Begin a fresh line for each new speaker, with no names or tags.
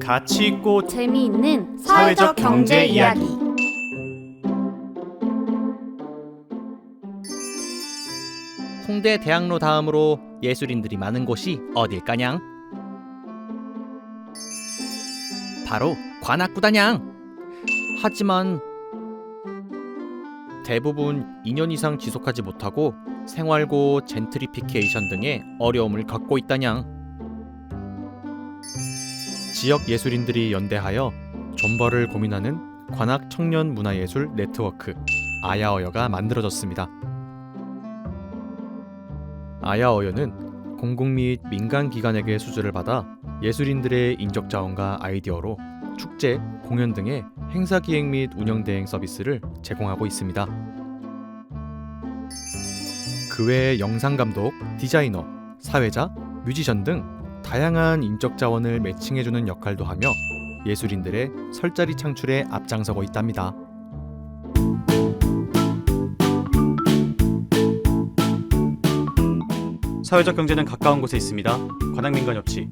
가치 있고
재미있는
사회적 경제 이야기.
홍대 대학로 다음으로 예술인들이 많은 곳이 어딜까냥? 바로 관악구다냥. 하지만 대부분 2년 이상 지속하지 못하고 생활고 젠트리피케이션 등의 어려움을 겪고 있다냥. 지역 예술인들이 연대하여 존버를 고민하는 관악 청년 문화예술 네트워크 아야어여가 만들어졌습니다. 아야어여는 공공 및 민간 기관에게 수주를 받아 예술인들의 인적 자원과 아이디어로 축제, 공연 등의 행사 기획 및 운영 대행 서비스를 제공하고 있습니다. 그 외에 영상 감독, 디자이너, 사회자, 뮤지션 등 다양한 인적 자원을 매칭해주는 역할도 하며 예술인들의 설자리 창출에 앞장서고 있답니다.
사회적 경제는 가까운 곳에 있습니다. 관악민간 협치